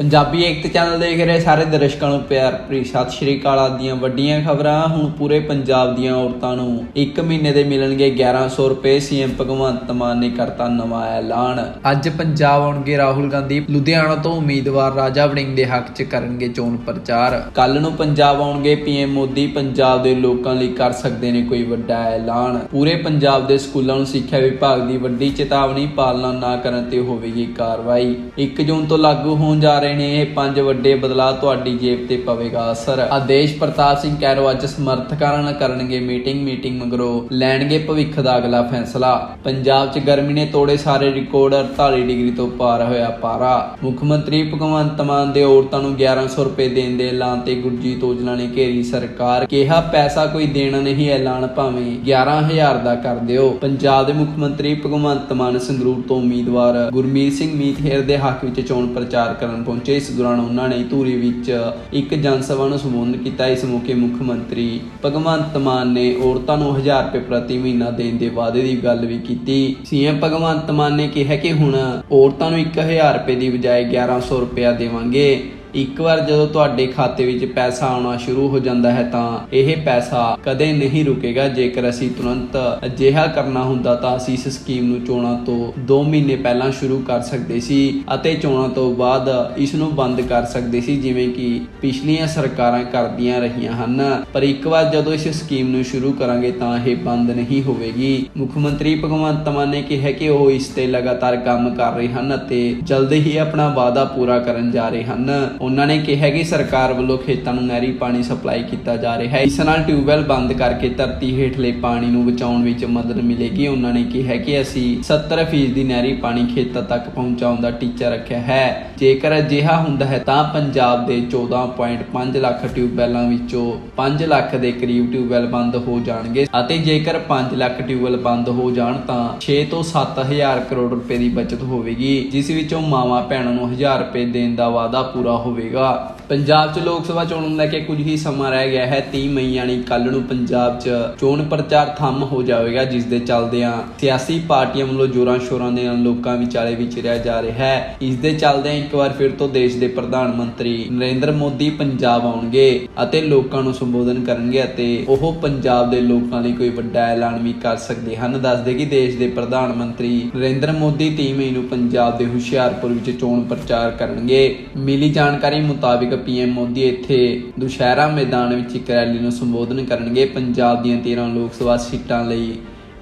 ਪੰਜਾਬੀ ਏਕਤਾ channel ਦੇਖ ਰਹੇ ਸਾਰੇ ਦਰਸ਼ਕਾਂ ਨੂੰ ਪਿਆਰ ਭਰੀ ਸਤਿ ਸ਼੍ਰੀ ਅਕਾਲ ਆਦਿ ਵੱਡੀਆਂ ਖਬਰਾਂ। ਹੁਣ ਪੂਰੇ ਪੰਜਾਬ ਦੀਆਂ ਔਰਤਾਂ ਨੂੰ 1 ਮਹੀਨੇ ਦੇ ਮਿਲਣਗੇ 1100 ਰੁਪਏ ਸੀਐਮ ਭਗਵੰਤ ਮਾਨ ਨੇ ਕਰਤਾ ਨਵਾਂ ਐਲਾਨ। ਅੱਜ ਪੰਜਾਬ ਆਉਣਗੇ ਰਾਹੁਲ ਗਾਂਧੀ, ਲੁਧਿਆਣਾ ਤੋਂ ਉਮੀਦਵਾਰ ਰਾਜਾ ਵੜਿੰਗ ਦੇ ਹੱਕ 'ਚ ਕਰਨਗੇ ਚੋਣ ਪ੍ਰਚਾਰ। ਕੱਲ ਨੂੰ ਪੰਜਾਬ ਆਉਣਗੇ ਪੀਐਮ ਮੋਦੀ, ਪੰਜਾਬ ਦੇ ਲੋਕਾਂ ਲਈ ਕਰ ਸਕਦੇ ਨੇ ਕੋਈ ਵੱਡਾ ਐਲਾਨ। ਪੂਰੇ ਪੰਜਾਬ ਦੇ ਸਕੂਲਾਂ ਨੂੰ ਸਿੱਖਿਆ ਵਿਭਾਗ ਦੀ ਵੱਡੀ ਚੇਤਾਵਨੀ ਪਾਲਣਾ ਨਾ ਕਰਨ ਤੇ ਹੋਵੇਗੀ ਕਾਰਵਾਈ। 1 ਜੂਨ ਤੋਂ ਲਾਗੂ ਹੋਣ ਜਾ ਰਹੇ ਨੇ ਇਹ ਪੰਜ ਵੱਡੇ ਬਦਲਾਅ ਤੁਹਾਡੀ ਜੇਬ ਤੇ ਪਵੇਗਾ ਅਸਰ ਆਦੇਸ਼ ਪ੍ਰਤਾਪ ਸਿੰਘ ਕੈਰੋ ਅੱਜ ਸਮਰਥਕਾਂ ਨਾਲ ਕਰਨਗੇ ਮੀਟਿੰਗ ਮੀਟਿੰਗ ਮਗਰੋਂ ਲੈਣਗੇ ਭਵਿੱਖ ਦਾ ਅਗਲਾ ਫੈਸਲਾ। ਪੰਜਾਬ 'ਚ ਗਰਮੀ ਨੇ ਤੋੜੇ ਸਾਰੇ ਰਿਕਾਰਡ 48 ਡਿਗਰੀ ਤੋਂ ਪਾਰ ਹੋਇਆ ਪਾਰਾ। ਮੁੱਖ ਮੰਤਰੀ ਭਗਵੰਤ ਮਾਨ ਦੇ ਔਰਤਾਂ ਨੂੰ 1100 ਰੁਪਏ ਦੇਣ ਦੇ ਐਲਾਨ ਤੇ ਗੁਰਜੀਤ ਔਜਲਾ ਨੇ ਘੇਰੀ ਸਰਕਾਰ, ਕਿਹਾ ਪੈਸਾ ਕੋਈ ਦੇਣਾ ਨਹੀਂ, ਐਲਾਨ ਭਾਵੇਂ 11000 ਦਾ ਕਰ ਦਿਓ। ਪੰਜਾਬ ਦੇ ਮੁੱਖ ਮੰਤਰੀ ਭਗਵੰਤ ਮਾਨ ਸੰਗਰੂਰ ਤੋਂ ਉਮੀਦਵਾਰ ਗੁਰਮੀਤ ਸਿੰਘ ਮੀਤਹੇਰ ਦੇ ਹੱਕ ਵਿੱਚ ਚੋਣ ਪ੍ਰਚਾਰ ਕਰਨ ਪਹੁੰਚੇ। ਇਸ ਦੌਰਾਨ ਉਹਨਾਂ ਨੇ ਧੂਰੀ ਵਿੱਚ ਇੱਕ ਜਨ ਸਭਾ ਨੂੰ ਸੰਬੋਧਨ ਕੀਤਾ। ਇਸ ਮੌਕੇ ਮੁੱਖ ਮੰਤਰੀ ਭਗਵੰਤ ਮਾਨ ਨੇ ਔਰਤਾਂ ਨੂੰ 1000 ਰੁਪਏ ਪ੍ਰਤੀ ਮਹੀਨਾ ਦੇਣ ਦੇ ਵਾਅਦੇ ਦੀ ਗੱਲ ਵੀ ਕੀਤੀ। ਸੀਐਮ ਭਗਵੰਤ ਮਾਨ ਨੇ ਕਿਹਾ ਕਿ ਹੁਣ ਔਰਤਾਂ ਨੂੰ 1000 ਰੁਪਏ ਦੀ ਬਜਾਏ 1100 ਰੁਪਇਆ ਦੇਵਾਂਗੇ। ਇੱਕ ਵਾਰ ਜਦੋਂ ਤੁਹਾਡੇ ਖਾਤੇ ਵਿੱਚ ਪੈਸਾ ਆਉਣਾ ਸ਼ੁਰੂ ਹੋ ਜਾਂਦਾ ਹੈ ਤਾਂ ਇਹ ਪੈਸਾ ਕਦੇ ਨਹੀਂ ਰੁਕੇਗਾ। ਜੇਕਰ ਅਸੀਂ ਤੁਰੰਤ ਅਜਿਹਾ ਕਰਨਾ ਹੁੰਦਾ ਤਾਂ ਅਸੀਂ ਇਸ ਸਕੀਮ ਨੂੰ ਚੋਣਾਂ ਤੋਂ 2 ਮਹੀਨੇ ਪਹਿਲਾਂ ਸ਼ੁਰੂ ਕਰ ਸਕਦੇ ਸੀ ਅਤੇ ਚੋਣਾਂ ਤੋਂ ਬਾਅਦ ਇਸ ਨੂੰ ਬੰਦ ਕਰ ਸਕਦੇ ਸੀ, ਜਿਵੇਂ ਕਿ ਪਿਛਲੀਆਂ ਸਰਕਾਰਾਂ ਕਰਦੀਆਂ ਰਹੀਆਂ ਹਨ। ਪਰ ਇੱਕ ਵਾਰ ਜਦੋਂ ਇਸ ਸਕੀਮ ਨੂੰ ਸ਼ੁਰੂ ਕਰਾਂਗੇ ਤਾਂ ਇਹ ਬੰਦ ਨਹੀਂ ਹੋਵੇਗੀ। ਮੁੱਖ ਮੰਤਰੀ ਭਗਵੰਤ ਮਾਨ ਨੇ ਕਿਹਾ ਕਿ ਉਹ ਇਸ ਤੇ ਲਗਾਤਾਰ ਕੰਮ ਕਰ ਰਹੇ ਹਨ ਅਤੇ ਜਲਦ ਹੀ ਆਪਣਾ ਵਾਅਦਾ ਪੂਰਾ ਕਰਨ ਜਾ ਰਹੇ ਹਨ। ਉਹਨਾਂ ਨੇ ਕਿਹਾ ਕਿ ਸਰਕਾਰ ਵੱਲੋਂ ਖੇਤਾਂ ਨੂੰ ਨਹਿਰੀ ਪਾਣੀ ਸਪਲਾਈ ਕੀਤਾ ਜਾ ਰਿਹਾ ਹੈ। ਇਸ ਨਾਲ ਟਿਊਬਵੈਲ ਬੰਦ ਕਰਕੇ ਧਰਤੀ ਹੇਠਲੇ ਪਾਣੀ ਨੂੰ ਬਚਾਉਣ ਵਿੱਚ ਮਦਦ ਮਿਲੇਗੀ। ਉਹਨਾਂ ਨੇ ਕਿਹਾ ਕਿ ਅਸੀਂ 70% ਦੀ ਨਹਿਰੀ ਪਾਣੀ ਖੇਤਾਂ ਤੱਕ ਪਹੁੰਚਾਉਣ ਦਾ ਟੀਚਾ ਰੱਖਿਆ ਹੈ। ਜੇਕਰ ਅਜਿਹਾ ਹੁੰਦਾ ਹੈ ਤਾਂ ਪੰਜਾਬ ਦੇ 14.5 ਲੱਖ ਟਿਊਬਵੈਲਾਂ ਵਿੱਚੋਂ 5 ਲੱਖ ਦੇ ਕਰੀਬ ਟਿਊਬਵੈਲ ਬੰਦ ਹੋ ਜਾਣਗੇ ਅਤੇ ਜੇਕਰ 5 ਲੱਖ ਟਿਊਬਵੈੱਲ ਬੰਦ ਹੋ ਜਾਣ ਤਾਂ 6 ਤੋਂ 7000 ਕਰੋੜ ਰੁਪਏ ਦੀ ਬਚਤ ਹੋਵੇਗੀ, ਜਿਸ ਵਿੱਚੋਂ ਮਾਵਾਂ ਭੈਣਾਂ ਨੂੰ 1000 ਰੁਪਏ ਦੇਣ ਦਾ ਵਾਅਦਾ ਪੂਰਾ ਹੋ ਹੋਵੇਗਾ ਪੰਜਾਬ 'ਚ ਲੋਕ ਸਭਾ ਚੋਣ ਨੂੰ ਲੈ ਕੇ ਕੁਝ ਹੀ ਸਮਾਂ ਰਹਿ ਗਿਆ ਹੈ 30 ਮਈ ਯਾਨੀ ਕੱਲ ਨੂੰ ਪੰਜਾਬ 'ਚ ਚੋਣ ਪ੍ਰਚਾਰ ਥੰਮ ਹੋ ਜਾਵੇਗਾ, ਜਿਸ ਦੇ ਚੱਲਦਿਆਂ ਸਿਆਸੀ ਪਾਰਟੀਆਂ ਵੱਲੋਂ ਜੋਰਾਂ ਸ਼ੋਰਾਂ ਦੇ ਨਾਲ ਲੋਕਾਂ ਵਿਚਾਲੇ ਵਿਚਰਿਆ ਜਾ ਰਿਹਾ ਹੈ। ਇਸ ਦੇ ਚੱਲਦਿਆਂ ਇੱਕ ਵਾਰ ਫਿਰ ਤੋਂ ਦੇਸ਼ ਦੇ ਪ੍ਰਧਾਨ ਮੰਤਰੀ ਨਰਿੰਦਰ ਮੋਦੀ ਪੰਜਾਬ ਆਉਣਗੇ ਅਤੇ ਲੋਕਾਂ ਨੂੰ ਸੰਬੋਧਨ ਕਰਨਗੇ ਅਤੇ ਉਹ ਪੰਜਾਬ ਦੇ ਲੋਕਾਂ ਲਈ ਕੋਈ ਵੱਡਾ ਐਲਾਨ ਵੀ ਕਰ ਸਕਦੇ ਹਨ। ਦੱਸਦੇ ਕਿ ਦੇਸ਼ ਦੇ ਪ੍ਰਧਾਨ ਮੰਤਰੀ ਨਰਿੰਦਰ ਮੋਦੀ 30 ਮਈ ਨੂੰ ਪੰਜਾਬ ਦੇ ਹੁਸ਼ਿਆਰਪੁਰ ਵਿੱਚ ਚੋਣ ਪ੍ਰਚਾਰ ਕਰਨਗੇ। ਮਿਲੀ ਜਾਣਕਾਰੀ ਮੁਤਾਬਿਕ ਪੀਐਮ ਮੋਦੀ ਇੱਥੇ ਦੁਸ਼ਹਿਰਾ ਮੈਦਾਨ ਵਿੱਚ ਇੱਕ ਰੈਲੀ ਨੂੰ ਸੰਬੋਧਨ ਕਰਨਗੇ। ਪੰਜਾਬ ਦੀਆਂ 13 ਲੋਕ ਸਭਾ ਸੀਟਾਂ ਲਈ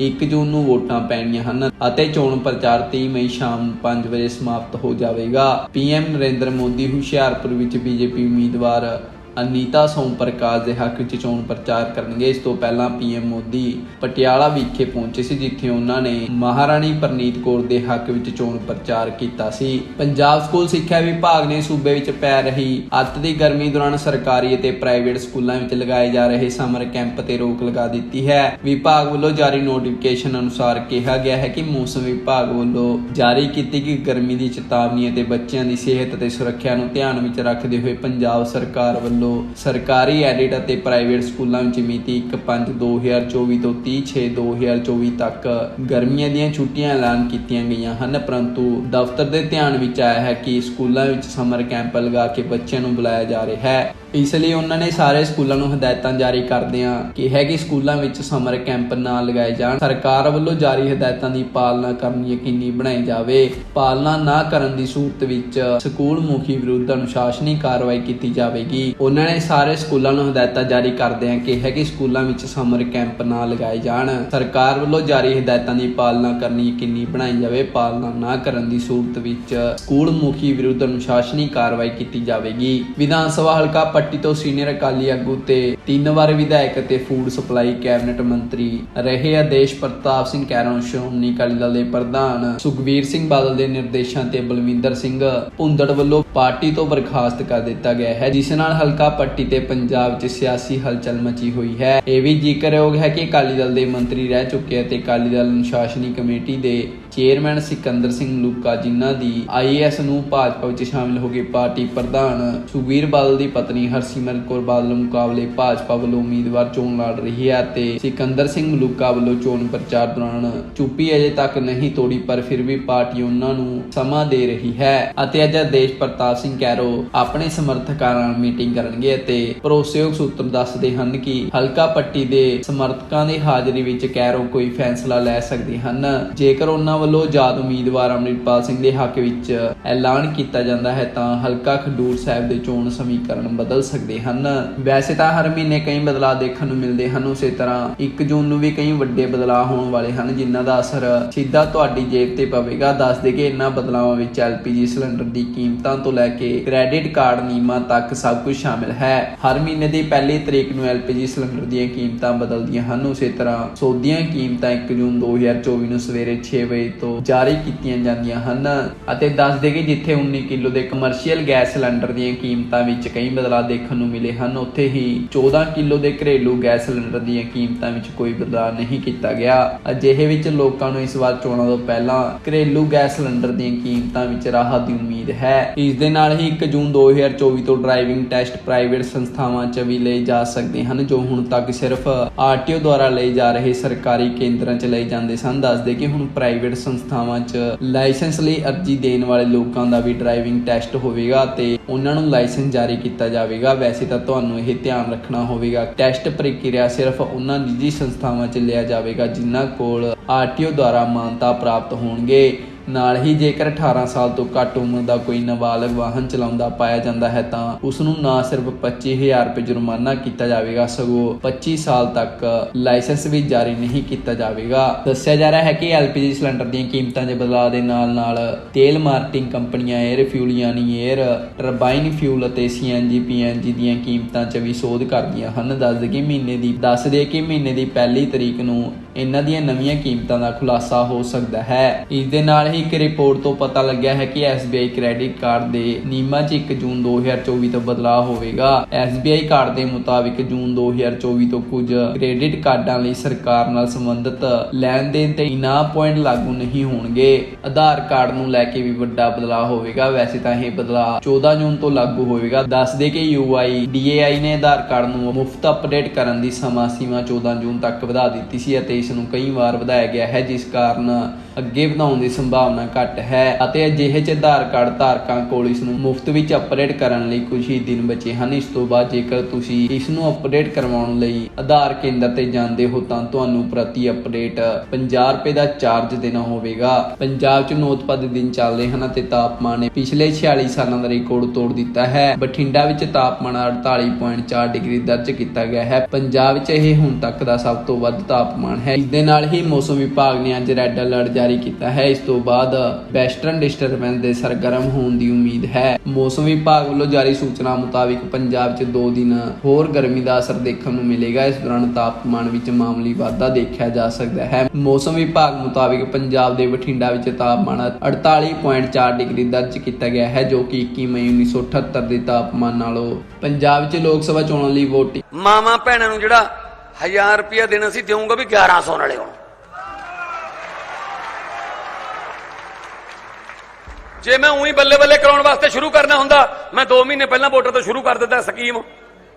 1 ਜੂਨ ਨੂੰ ਵੋਟਾਂ ਪੈਣੀਆਂ ਹਨ ਅਤੇ ਚੋਣ ਪ੍ਰਚਾਰ 30 ਮਈ ਸ਼ਾਮ ਨੂੰ 5 ਵਜੇ ਸਮਾਪਤ ਹੋ ਜਾਵੇਗਾ। ਪੀਐਮ ਨਰਿੰਦਰ ਮੋਦੀ ਹੁਸ਼ਿਆਰਪੁਰ ਵਿੱਚ ਬੀਜੇਪੀ ਉਮੀਦਵਾਰ ਅਨੀਤਾ ਸੋਮ ਪ੍ਰਕਾਸ਼ ਦੇ ਹੱਕ ਵਿੱਚ ਚੋਣ ਪ੍ਰਚਾਰ ਕਰਨਗੇ। ਇਸ ਤੋਂ ਪਹਿਲਾਂ ਪੀਐਮ ਮੋਦੀ ਪਟਿਆਲਾ ਵਿਖੇ ਪਹੁੰਚੇ ਸੀ, ਜਿੱਥੇ ਉਹਨਾਂ ਨੇ ਮਹਾਰਾਣੀ ਪ੍ਰਨੀਤ ਕੌਰ ਦੇ ਹੱਕ ਵਿੱਚ ਚੋਣ ਪ੍ਰਚਾਰ ਕੀਤਾ ਸੀ। ਪੰਜਾਬ ਸਕੂਲ ਸਿੱਖਿਆ ਵਿਭਾਗ ਨੇ ਸੂਬੇ ਵਿੱਚ ਪੈ ਰਹੀ ਅੱਤ ਦੀ ਗਰਮੀ ਦੌਰਾਨ ਸਰਕਾਰੀ ਅਤੇ ਪ੍ਰਾਈਵੇਟ ਸਕੂਲਾਂ ਵਿੱਚ ਲਗਾਏ ਜਾ ਰਹੇ ਸਮਰ ਕੈਂਪ ਤੇ ਰੋਕ ਲਗਾ ਦਿੱਤੀ ਹੈ। ਵਿਭਾਗ ਵੱਲੋਂ ਜਾਰੀ ਨੋਟੀਫਿਕੇਸ਼ਨ ਅਨੁਸਾਰ ਕਿਹਾ ਗਿਆ ਹੈ ਕਿ ਮੌਸਮ ਵਿਭਾਗ ਵੱਲੋਂ ਜਾਰੀ ਕੀਤੀ ਗਈ ਗਰਮੀ ਦੀ ਚੇਤਾਵਨੀ ਅਤੇ ਬੱਚਿਆਂ ਦੀ ਸਿਹਤ ਅਤੇ ਸੁਰੱਖਿਆ ਨੂੰ ਧਿਆਨ ਵਿੱਚ ਰੱਖਦੇ ਹੋਏ ਪੰਜਾਬ ਸਰਕਾਰ ਵੱਲੋਂ ਸਰਕਾਰੀ ਐਡਿਟ ਅਤੇ ਪ੍ਰਾਈਵੇਟ ਸਕੂਲਾਂ ਵਿੱਚ ਮਿਤੀ 1/5/2024 ਤੋਂ 30/6/2024 ਤੱਕ ਗਰਮੀਆਂ ਦੀਆਂ ਛੁੱਟੀਆਂ ਐਲਾਨ ਕੀਤੀਆਂ ਗਈਆਂ ਹਨ, ਪਰੰਤੂ ਦਫ਼ਤਰ ਦੇ ਧਿਆਨ ਵਿੱਚ ਆਇਆ ਹੈ ਕਿ ਸਕੂਲਾਂ ਵਿੱਚ ਸਮਰ ਕੈਂਪ ਲਗਾ ਕੇ ਬੱਚਿਆਂ ਨੂੰ ਬੁਲਾਇਆ ਜਾ ਰਿਹਾ ਹੈ। ਇਸ ਲਈ ਉਹਨਾਂ ਨੇ ਸਾਰੇ ਸਕੂਲਾਂ ਨੂੰ ਹਦਾਇਤਾਂ ਜਾਰੀ ਕਰਦਿਆਂ ਕਿਹਾ ਕਿ ਸਕੂਲਾਂ ਵਿੱਚ ਸਮਰ ਕੈਂਪ ਨਾ ਲਗਾਏ ਜਾਣ। ਸਰਕਾਰ ਵੱਲੋਂ ਜਾਰੀ ਹਦਾਇਤਾਂ ਦੀ ਪਾਲਣਾ ਕਰਨੀ ਯਕੀਨੀ ਬਣਾਈ ਜਾਵੇ। ਪਾਲਣਾ ਨਾ ਕਰਨ ਦੀ ਸੂਰਤ ਵਿੱਚ ਸਕੂਲ ਮੁਖੀ ਵਿਰੁੱਧ ਅਨੁਸ਼ਾਸਨੀ ਕਾਰਵਾਈ ਕੀਤੀ ਜਾਵੇਗੀ। ਉਹਨਾਂ ਨੇ ਸਾਰੇ ਸਕੂਲਾਂ ਨੂੰ ਹਦਾਇਤਾਂ ਜਾਰੀ ਕਰਦਿਆਂ ਕਿਹਾ ਕਿ ਸਕੂਲਾਂ ਵਿੱਚ ਸਮਰ ਕੈਂਪ ਨਾ ਲਗਾਏ ਜਾਣ। ਸਰਕਾਰ ਵੱਲੋਂ ਜਾਰੀ ਹਦਾਇਤਾਂ ਦੀ ਪਾਲਣਾ ਕਰਨੀ ਯਕੀਨੀ ਬਣਾਈ ਜਾਵੇ, ਪਾਲਣਾ ਨਾ ਕਰਨ ਦੀ ਸੂਰਤ ਵਿੱਚ ਸਕੂਲ ਮੁਖੀ ਵਿਰੁੱਧ ਅਨੁਸ਼ਾਸਨੀ ਕਾਰਵਾਈ ਕੀਤੀ ਜਾਵੇਗੀ। ਵਿਧਾਨ ਸਭਾ ਹਲਕਾ ਪੱਟੀ ਤੋਂ ਸੀਨੀਅਰ ਅਕਾਲੀ ਆਗੂ ਤੇ ਤਿੰਨ ਵਾਰ ਵਿਧਾਇਕ ਅਤੇ ਫੂਡ ਸਪਲਾਈ ਕੈਬਨਿਟ ਮੰਤਰੀ ਰਹੇ ਆਦੇਸ਼ ਪ੍ਰਤਾਪ ਸਿੰਘ ਕੈਰੋਂ, ਸ਼੍ਰੋਮਣੀ ਅਕਾਲੀ ਦਲ ਦੇ ਪ੍ਰਧਾਨ ਸੁਖਬੀਰ ਸਿੰਘ ਬਾਦਲ ਦੇ ਨਿਰਦੇਸ਼ਾਂ ਤੇ ਬਲਵਿੰਦਰ ਸਿੰਘ ਭੁੰਦੜ ਵੱਲੋਂ ਪਾਰਟੀ ਤੋਂ ਬਰਖਾਸਤ ਕਰ ਦਿੱਤਾ ਗਿਆ ਹੈ, ਜਿਸ ਨਾਲ ਹਲਕਾ ਪੱਟੀ ਤੇ ਪੰਜਾਬ 'ਚ ਸਿਆਸੀ ਹਲਚਲ ਮਚੀ ਹੋਈ ਹੈ। ਇਹ ਵੀ ਜ਼ਿਕਰਯੋਗ ਹੈ ਕਿ ਅਕਾਲੀ ਦਲ ਦੇ ਮੰਤਰੀ ਰਹਿ ਚੁੱਕੇ ਅਤੇ ਅਕਾਲੀ ਦਲ ਅਨੁਸ਼ਾਸਨੀ ਕਮੇਟੀ ਦੇ ਚੇਅਰਮੈਨ ਸਿਕੰਦਰ ਸਿੰਘ ਲੂਕਾ, ਜਿਨ੍ਹਾਂ ਦੀ ਆਈਐਸ ਨੂੰ ਭਾਜਪਾ ਵਿੱਚ ਸ਼ਾਮਿਲ ਹੋ ਕੇ ਪਾਰਟੀ ਪ੍ਰਧਾਨ ਸੁਖਬੀਰ ਬਾਦਲ ਦੀ ਪਤਨੀ ਹਰਸਿਮਰਤ ਕੌਰ ਬਾਦਲ ਮੁਕਾਬਲੇ ਭਾਜਪਾ ਵੱਲੋਂ ਉਮੀਦਵਾਰ ਚੋਣ ਲੜ ਰਹੀ ਹੈ ਤੇ ਸਿਕੰਦਰ ਸਿੰਘ ਮਲੂਕਾ ਵੱਲੋਂ ਚੋਣ ਪ੍ਰਚਾਰ ਦੌਰਾਨ ਚੁੱਪੀ ਅਜੇ ਤੱਕ ਨਹੀਂ ਤੋੜੀ, ਪਰ ਫਿਰ ਵੀ ਪਾਰਟੀ ਉਹਨਾਂ ਨੂੰ ਸਮਾਂ ਦੇ ਰਹੀ ਹੈ ਅਤੇ ਅੱਜ ਦੇਸ਼ ਪ੍ਰਤਾਪ ਸਿੰਘ ਕੈਰੋ ਆਪਣੇ ਸਮਰਥਕਾਂ ਨਾਲ ਮੀਟਿੰਗ ਕਰਨਗੇ ਅਤੇ ਭਰੋਸੇਯੋਗ ਸੂਤਰ ਦੱਸਦੇ ਹਨ ਕਿ ਹਲਕਾ ਪੱਟੀ ਦੇ ਸਮਰਥਕਾਂ ਦੀ ਹਾਜ਼ਰੀ ਵਿੱਚ ਕੈਰੋ ਕੋਈ ਫੈਸਲਾ ਲੈ ਸਕਦੇ ਹਨ। ਜੇਕਰ ਉਹਨਾਂ ਵੱਲੋਂ ਆਜ਼ਾਦ ਉਮੀਦਵਾਰ ਅੰਮ੍ਰਿਤਪਾਲ ਸਿੰਘ ਦੇ ਹੱਕ ਵਿੱਚ ਐਲਾਨ ਕੀਤਾ ਜਾਂਦਾ ਹੈ ਤਾਂ ਹਲਕਾ ਖਡੂਰ ਸਾਹਿਬ ਦੇ ਚੋਣ ਸਮੀਕਰਨ ਬਦਲ ਸਕਦੇ ਹਨ। ਵੈਸੇ ਤਾਂ ਹਰ ਮਹੀਨੇ ਕਈ ਬਦਲਾਅ ਦੇਖਣ ਨੂੰ ਮਿਲਦੇ ਹਨ, ਉਸੇ ਤਰ੍ਹਾਂ 1 ਜੂਨ ਨੂੰ ਵੀ ਕਈ ਵੱਡੇ ਬਦਲਾਅ ਹੋਣ ਵਾਲੇ ਹਨ, ਜਿਨ੍ਹਾਂ ਦਾ ਅਸਰ ਸਿੱਧਾ ਤੁਹਾਡੀ ਜੇਬ ਤੇ ਪਵੇਗਾ। ਦੱਸ ਦੇ ਕਿ ਇਹਨਾਂ ਬਦਲਾਵਾਂ ਵਿੱਚ LPG ਸਿਲੰਡਰ ਦੀ ਕੀਮਤਾਂ ਤੋਂ ਲੈ ਕੇ ਕ੍ਰੈਡਿਟ ਕਾਰਡ ਨਿਯਮਾਂ ਤੱਕ ਸਭ ਕੁਝ ਸ਼ਾਮਿਲ ਹੈ। ਹਰ ਮਹੀਨੇ ਦੀ ਪਹਿਲੀ ਤਰੀਕ ਨੂੰ LPG ਸਿਲੰਡਰ ਦੀਆਂ ਕੀਮਤਾਂ ਬਦਲਦੀਆਂ ਹਨ, ਉਸੇ ਤਰ੍ਹਾਂ ਸੌਦੀਆਂ ਕੀਮਤਾਂ 1 ਜੂਨ 2024 ਨੂੰ ਸਵੇਰੇ 6 ਵਜੇ ਤੋਂ ਜਾਰੀ ਕੀਤੀਆਂ ਜਾਂਦੀਆਂ ਹਨ ਅਤੇ ਦੱਸ ਦੇ ਕਿ ਜਿੱਥੇ 19 ਕਿਲੋ ਦੇ ਕਮਰਸ਼ੀਅਲ ਗੈਸ ਸਿਲੰਡਰ ਦੀਆਂ ਕੀਮਤਾਂ ਵਿੱਚ ਕਈ ਬਦਲਾਅ ਦੇਖਣ ਨੂੰ ਮਿਲੇ ਹਨ, ਉੱਥੇ ਹੀ 14 ਕਿਲੋ ਦੇ ਘਰੇਲੂ ਗੈਸ ਸਿਲੰਡਰ ਦੀਆਂ ਕੀਮਤਾਂ ਵਿੱਚ ਕੋਈ ਬਦਲਾਅ ਨਹੀਂ ਕੀਤਾ ਗਿਆ। ਅਜਿਹੇ ਵਿੱਚ ਲੋਕਾਂ ਨੂੰ ਇਸ ਵਾਰ ਚੋਣਾਂ ਤੋਂ ਪਹਿਲਾਂ ਘਰੇਲੂ ਗੈਸ ਸਿਲੰਡਰ ਦੀਆਂ ਕੀਮਤਾਂ ਵਿੱਚ ਰਾਹਤ ਦੀ ਉਮੀਦ ਹੈ। ਇਸ ਦੇ ਨਾਲ ਹੀ 1 ਜੂਨ 2024 ਤੋਂ ਡਰਾਈਵਿੰਗ ਟੈਸਟ ਪ੍ਰਾਈਵੇਟ ਸੰਸਥਾਵਾਂ 'ਚ ਵੀ ਲਏ ਜਾ ਸਕਦੇ ਹਨ, ਜੋ ਹੁਣ ਤੱਕ ਸਿਰਫ ਆਰਟੀਓ ਦੁਆਰਾ ਲਏ ਜਾ ਰਹੇ ਸਰਕਾਰੀ ਕੇਂਦਰਾਂ 'ਚ ਲਏ ਜਾਂਦੇ ਸਨ। ਦੱਸਦੇ ਕਿ ਹੁਣ ਪ੍ਰਾਈਵੇਟ ਸੰਸਥਾਵਾਂ 'ਚ ਲਾਇਸੈਂਸ ਲਈ ਅਰਜ਼ੀ ਦੇਣ ਵਾਲੇ ਲੋਕਾਂ ਦਾ ਵੀ ਡਰਾਈਵਿੰਗ ਟੈਸਟ ਹੋਵੇਗਾ ਤੇ ਉਹਨਾਂ ਨੂੰ ਲਾਇਸੈਂਸ ਜਾਰੀ ਕੀਤਾ ਜਾਵੇਗਾ। ਵੈਸੇ ਤਾਂ ਤੁਹਾਨੂੰ ਇਹ ਧਿਆਨ ਰੱਖਣਾ ਹੋਵੇਗਾ। ਟੈਸਟ ਪ੍ਰਕਿਰਿਆ ਸਿਰਫ ਉਹਨਾਂ ਨਿੱਜੀ ਸੰਸਥਾਵਾਂ 'ਚ ਲਿਆ ਜਾਵੇਗਾ, ਜਿਨ੍ਹਾਂ ਕੋਲ ਆਰਟੀਓ ਦੁਆਰਾ ਮਾਨਤਾ ਪ੍ਰਾਪਤ ਹੋਣਗੇ। ਨਾਲ ਹੀ ਜੇਕਰ 18 ਸਾਲ ਤੋਂ ਘੱਟ ਉਮਰ ਦਾ ਕੋਈ ਨਾਬਾਲਗ ਵਾਹਨ ਚਲਾਉਂਦਾ ਪਾਇਆ ਜਾਂਦਾ ਹੈ ਤਾਂ ਉਸ ਨੂੰ ਨਾ ਸਿਰਫ 25000 ਰੁਪਏ ਜੁਰਮਾਨਾ ਕੀਤਾ ਜਾਵੇਗਾ, ਸਗੋਂ 25 ਸਾਲ ਤੱਕ ਲਾਇਸੈਂਸ ਵੀ ਜਾਰੀ ਨਹੀਂ ਕੀਤਾ ਜਾਵੇਗਾ। ਦੱਸਿਆ ਜਾ ਰਿਹਾ ਹੈ ਕਿ ਐਲਪੀਜੀ ਸਿਲੰਡਰ ਦੀਆਂ ਕੀਮਤਾਂ 'ਚ ਬਦਲਾਅ ਦੇ ਨਾਲ ਨਾਲ ਤੇਲ ਮਾਰਕੀਟਿੰਗ ਕੰਪਨੀਆਂ 에ਅਰ ਫਿਊਲ ਯਾਨੀ 에ਅਰ ਟਰਬਾਈਨ ਫਿਊਲ ਅਤੇ ਸੀਐਨਜੀ ਪੀਐਨਜੀ ਦੀਆਂ ਕੀਮਤਾਂ 'ਚ ਵੀ ਸੋਧ ਕਰਦੀਆਂ ਹਨ। ਦੱਸ ਦੇ ਕਿ ਮਹੀਨੇ ਦੀ ਦੱਸ ਦੇ ਕਿ ਮਹੀਨੇ ਦੀ ਪਹਿਲੀ ਤਰੀਕ ਨੂੰ ਇਹਨਾਂ ਦੀਆਂ ਨਵੀਆਂ ਕੀਮਤਾਂ ਦਾ ਖੁਲਾਸਾ ਹੋ ਸਕਦਾ ਹੈ। ਇਸ ਦੇ ਨਾਲ ਹੀ ਇੱਕ ਰਿਪੋਰਟ ਤੋਂ ਪਤਾ ਲੱਗਿਆ ਹੈ ਕਿ SBI ਕ੍ਰੈਡਿਟ ਕਾਰਡ ਦੇ ਨਿਯਮਾਂ 'ਚ 1 ਜੂਨ 2024 ਤੋਂ ਬਦਲਾਅ ਹੋਵੇਗਾ। SBI ਕਾਰਡ ਦੇ ਮੁਤਾਬਿਕ ਜੂਨ 2024 ਤੋਂ ਕੁਝ ਕ੍ਰੈਡਿਟ ਕਾਰਡਾਂ ਲਈ ਸਰਕਾਰ ਨਾਲ ਸੰਬੰਧਿਤ ਲੈਣ ਦੇਣ ਤੇ ਇਨਾਮ ਪੁਆਇੰਟ ਲਾਗੂ ਨਹੀਂ ਹੋਣਗੇ। ਆਧਾਰ ਕਾਰਡ ਨੂੰ ਲੈ ਕੇ ਵੀ ਵੱਡਾ ਬਦਲਾਅ ਹੋਵੇਗਾ। ਵੈਸੇ ਤਾਂ ਇਹ ਬਦਲਾਅ 14 ਜੂਨ ਤੋਂ ਲਾਗੂ ਹੋਵੇਗਾ। ਦੱਸ ਦੇ ਕਿ UI DAI ਨੇ ਆਧਾਰ ਕਾਰਡ ਨੂੰ ਮੁਫਤ ਅਪਡੇਟ ਕਰਨ ਦੀ ਸਮਾਂ ਸੀਮਾ 14 ਜੂਨ ਤੱਕ ਵਧਾ ਦਿੱਤੀ ਸੀ ਅਤੇ ਇਸ ਨੂੰ ਕਈ ਵਾਰ ਵਧਾਇਆ ਗਿਆ ਹੈ ਜਿਸ ਕਾਰਨ ਅੱਗੇ ਵਧਾਉਣ ਦੀ ਸੰਭਾਵਨਾ ਘੱਟ ਹੈ ਅਤੇ ਅਜਿਹੇ ਚ ਆਧਾਰ ਕਾਰਡ ਧਾਰਕਾਂ ਕੋਲ ਇਸ ਨੂੰ ਮੁਫਤ ਵਿੱਚ ਅਪਡੇਟ ਕਰਨ ਲਈ ਕੁਝ ਹੀ ਦਿਨ ਬਚੇ ਹਨ। ਇਸ ਤੋਂ ਬਾਅਦ ਜੇਕਰ ਤੁਸੀਂ ਇਸ ਨੂੰ ਅਪਡੇਟ ਕਰਵਾਉਣ ਲਈ ਆਧਾਰ ਕੇਂਦਰ ਤੇ ਜਾਂਦੇ ਹੋ ਤਾਂ ਤੁਹਾਨੂੰ ਪ੍ਰਤੀ ਅਪਡੇਟ 50 ਰੁਪਏ ਦਾ ਚਾਰਜ ਦੇਣਾ ਹੋਵੇਗਾ। ਪੰਜਾਬ 'ਚ ਨੋਤਪਾ ਦਿਨ ਚੱਲਦੇ ਹਨ ਅਤੇ ਤਾਪਮਾਨ ਨੇ ਪਿਛਲੇ 46 ਸਾਲਾਂ ਦਾ ਰਿਕਾਰਡ ਤੋੜ ਦਿੱਤਾ ਹੈ। ਬਠਿੰਡਾ ਵਿੱਚ ਤਾਪਮਾਨ 48.4 ਡਿਗਰੀ ਦਰਜ ਕੀਤਾ ਗਿਆ ਹੈ। ਪੰਜਾਬ ਵਿੱਚ ਇਹ ਹੁਣ ਤੱਕ ਦਾ ਸਭ ਤੋਂ ਵੱਧ ਤਾਪਮਾਨ ਹੈ। ਇਸ ਦੇ ਨਾਲ ਹੀ ਮੌਸਮ ਵਿਭਾਗ ਨੇ ਅੱਜ ਰੈੱਡ ਅਲਰਟ ਜਾਰੀ ਕੀਤਾ ਹੈ। ਇਸ ਤੋਂ ਬਾਅਦ ਵੈਸਟਰਨ ਡਿਸਟਰਬੈਂਸ ਦੇ ਸਰਗਰਮ ਹੋਣ ਦੀ ਉਮੀਦ ਹੈ। ਮੌਸਮ ਵਿਭਾਗ ਵੱਲੋਂ ਜਾਰੀ ਸੂਚਨਾ ਮੁਤਾਬਿਕ ਪੰਜਾਬ 'ਚ 2 ਦਿਨ ਹੋਰ ਗਰਮੀ ਦਾ ਅਸਰ ਦੇਖਣ ਨੂੰ ਮਿਲੇਗਾ। ਇਸ ਦੌਰਾਨ ਤਾਪਮਾਨ ਵਿੱਚ ਮਾਮੂਲੀ ਵਾਧਾ ਦੇਖਿਆ ਜਾ ਸਕਦਾ ਹੈ। ਮੌਸਮ ਵਿਭਾਗ ਮੁਤਾਬਿਕ ਪੰਜਾਬ ਦੇ ਬਠਿੰਡਾ ਵਿੱਚ ਤਾਪਮਾਨ 48.4 ਡਿਗਰੀ ਦਰਜ ਕੀਤਾ ਗਿਆ ਹੈ, ਜੋ ਕਿ 21 ਮਈ 1978 ਦੇ ਤਾਪਮਾਨ ਨਾਲੋਂ ਪੰਜਾਬ ਚ ਲੋਕ ਸਭਾ ਚੋਣਾਂ ਲਈ ਵੋਟਿੰਗ ਮਾਮਾ ਭੈਣਾਂ ਨੂੰ ਜਿਹੜਾ 1000 ਰੁਪਇਆ ਦੇਣਾ ਸੀ ਦੇਵਾਂਗਾ ਵੀ 1100 ਨਾਲੇ ਹੁਣ। ਜੇ ਮੈਂ ਉਹੀ ਬੱਲੇ ਬੱਲੇ ਕਰਾਉਣ ਵਾਸਤੇ ਸ਼ੁਰੂ ਕਰਨਾ ਹੁੰਦਾ, ਮੈਂ 2 ਮਹੀਨੇ ਪਹਿਲਾਂ ਵੋਟਾਂ ਤੋਂ ਸ਼ੁਰੂ ਕਰ ਦਿੰਦਾ ਸਕੀਮ।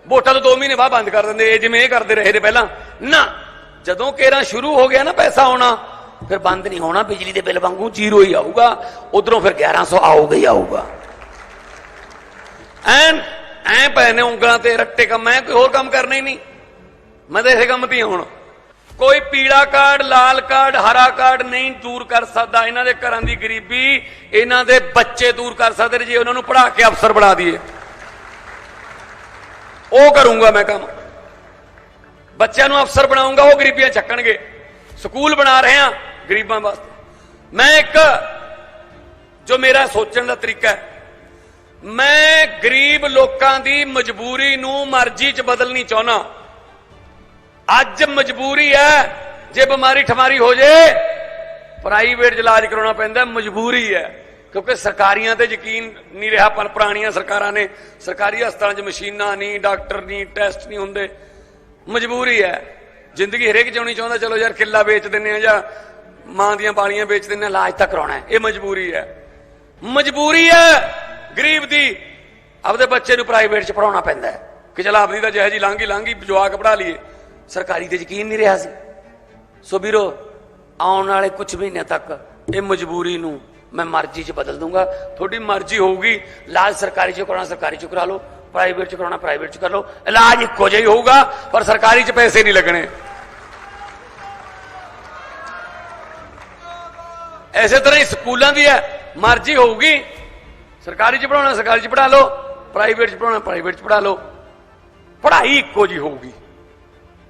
ਵੋਟਾਂ ਤੋਂ 2 ਮਹੀਨੇ ਬਾਅਦ ਬੰਦ ਕਰ ਦਿੰਦੇ, ਇਹ ਜਿਵੇਂ ਇਹ ਕਰਦੇ ਰਹੇ ਨੇ ਪਹਿਲਾਂ। ਨਾ, ਜਦੋਂ ਕੇਰਾ ਸ਼ੁਰੂ ਹੋ ਗਿਆ ਨਾ ਪੈਸਾ ਆਉਣਾ, ਫਿਰ ਬੰਦ ਨਹੀਂ ਹੋਣਾ, ਬਿਜਲੀ ਦੇ ਬਿੱਲ ਵਾਂਗੂ ਜ਼ੀਰੋ ਹੀ ਆਊਗਾ, ਉਧਰੋਂ ਫਿਰ 1100 ਆਊਗਾ ਹੀ ਆਊਗਾ। ਐਨ, ਐ ਪਏ ਉਂਗਲਾਂ ਤੇ ਰੱਟੇ ਕੰਮ ਮੈਂ ਕੋਈ ਹੋਰ ਕੰਮ ਕਰਨਾ ਹੀ ਨਹੀਂ। ਮੈਂ ਤਾਂ ਇਸੇ ਕੰਮ ਤੇ ਹੀ ਹੁਣ। ਕੋਈ ਪੀਲਾ ਕਾਰਡ, ਲਾਲ ਕਾਰਡ, ਹਰਾ ਕਾਰਡ ਨਹੀਂ ਦੂਰ ਕਰ ਸਕਦਾ। ਇਹਨਾਂ ਦੇ ਘਰਾਂ ਦੀ ਗਰੀਬੀ ਇਹਨਾਂ ਦੇ ਬੱਚੇ ਦੂਰ ਕਰ ਸਕਦੇ ਜੇ ਉਹਨਾਂ ਨੂੰ ਪੜ੍ਹਾ ਕੇ ਅਫਸਰ ਬਣਾ ਦਈਏ। ਉਹ ਕਰੂੰਗਾ ਮੈਂ ਕੰਮ। ਬੱਚਿਆਂ ਨੂੰ ਅਫਸਰ ਬਣਾਉਂਗਾ, ਉਹ ਗਰੀਬੀਆਂ ਚੱਕਣਗੇ। ਸਕੂਲ ਬਣਾ ਰਹੇ ਆ ਗਰੀਬਾਂ ਵਾਸਤੇ। ਮੈਂ ਇੱਕ, ਜੋ ਮੇਰਾ ਸੋਚਣ ਦਾ ਤਰੀਕਾ ਹੈ, ਮੈਂ ਗਰੀਬ ਲੋਕਾਂ ਦੀ ਮਜਬੂਰੀ ਨੂੰ ਮਰਜ਼ੀ 'ਚ ਬਦਲਣੀ ਚਾਹੁੰਦਾ। ਅੱਜ ਮਜਬੂਰੀ ਹੈ ਜੇ ਬਿਮਾਰੀ ਠਮਾਰੀ ਹੋ ਜੇ ਪ੍ਰਾਈਵੇਟ ਇਲਾਜ ਕਰਾਉਣਾ ਪੈਂਦਾ ਮਜਬੂਰੀ ਹੈ। ਕਿਉਂਕਿ ਸਰਕਾਰੀਆਂ ਤੇ ਯਕੀਨ ਨਹੀਂ ਰਿਹਾ ਪਰ ਪੁਰਾਣੀਆਂ ਸਰਕਾਰਾਂ ਨੇ ਸਰਕਾਰੀ ਹਸਪਤਾਲਾਂ 'ਚ ਮਸ਼ੀਨਾਂ ਨਹੀਂ ਡਾਕਟਰ ਨਹੀਂ ਟੈਸਟ ਨਹੀਂ ਹੁੰਦੇ। ਮਜਬੂਰੀ ਹੈ। ਜ਼ਿੰਦਗੀ ਹਰੇਕ ਜਿਉਣੀ ਚਾਹੁੰਦਾ ਚਲੋ ਯਾਰ ਕਿੱਲਾ ਵੇਚ ਦਿੰਨੇ ਆ ਜਾਂ ਮਾਂ ਦੀਆਂ ਬਾਲੀਆਂ ਵੇਚ ਦਿੰਦੇ ਹਾਂ, ਇਲਾਜ ਤਾਂ ਕਰਾਉਣਾ ਹੈ। ਇਹ ਮਜਬੂਰੀ ਹੈ। ਮਜਬੂਰੀ ਹੈ ਗਰੀਬ ਦੀ ਆਪਦੇ ਬੱਚੇ ਨੂੰ ਪ੍ਰਾਈਵੇਟ ਚ ਪੜਾਉਣਾ ਪੈਂਦਾ ਕਿ ਚਲ ਆਪਦੀ ਤਾਂ ਜਿਹੇ ਜੀ ਲਾਂਗੀ ਲਾਂਗੀ ਜਵਾਕ ਪੜਾ ਲਈਏ। ਸਰਕਾਰੀ ਤੇ ਯਕੀਨ ਨਹੀਂ ਰਿਹਾ ਸੀ। ਸੋ ਵੀਰੋ, ਆਉਣ ਵਾਲੇ ਕੁਝ ਮਹੀਨਿਆਂ ਤੱਕ ਇਹ ਮਜਬੂਰੀ ਨੂੰ ਮੈਂ ਮਰਜ਼ੀ 'ਚ ਬਦਲ ਦੂੰਗਾ। ਤੁਹਾਡੀ ਮਰਜ਼ੀ ਹੋਊਗੀ ਇਲਾਜ ਸਰਕਾਰੀ 'ਚ ਕਰਾਉਣਾ, ਸਰਕਾਰੀ 'ਚ ਕਰਾ ਲਓ ਪ੍ਰਾਈਵੇਟ 'ਚ ਕਰਾਉਣਾ ਪ੍ਰਾਈਵੇਟ 'ਚ ਕਰ ਲਓ। ਇਲਾਜ ਇੱਕੋ ਜਿਹਾ ਹੀ ਹੋਊਗਾ, ਪਰ ਸਰਕਾਰੀ 'ਚ ਪੈਸੇ ਨਹੀਂ ਲੱਗਣੇ। ਐਸੇ ਤਰ੍ਹਾਂ ਹੀ ਸਕੂਲਾਂ ਦੀ ਹੈ, ਮਰਜ਼ੀ ਹੋਊਗੀ। ਸਰਕਾਰੀ 'ਚ ਪੜਾਉਣਾ ਸਰਕਾਰੀ 'ਚ ਪੜਾ ਲਓ ਪ੍ਰਾਈਵੇਟ 'ਚ ਪੜਾਉਣਾ ਪ੍ਰਾਈਵੇਟ 'ਚ ਪੜਾ ਲਓ। ਪੜ੍ਹਾਈ ਇੱਕੋ ਜੀ ਹੋਊਗੀ।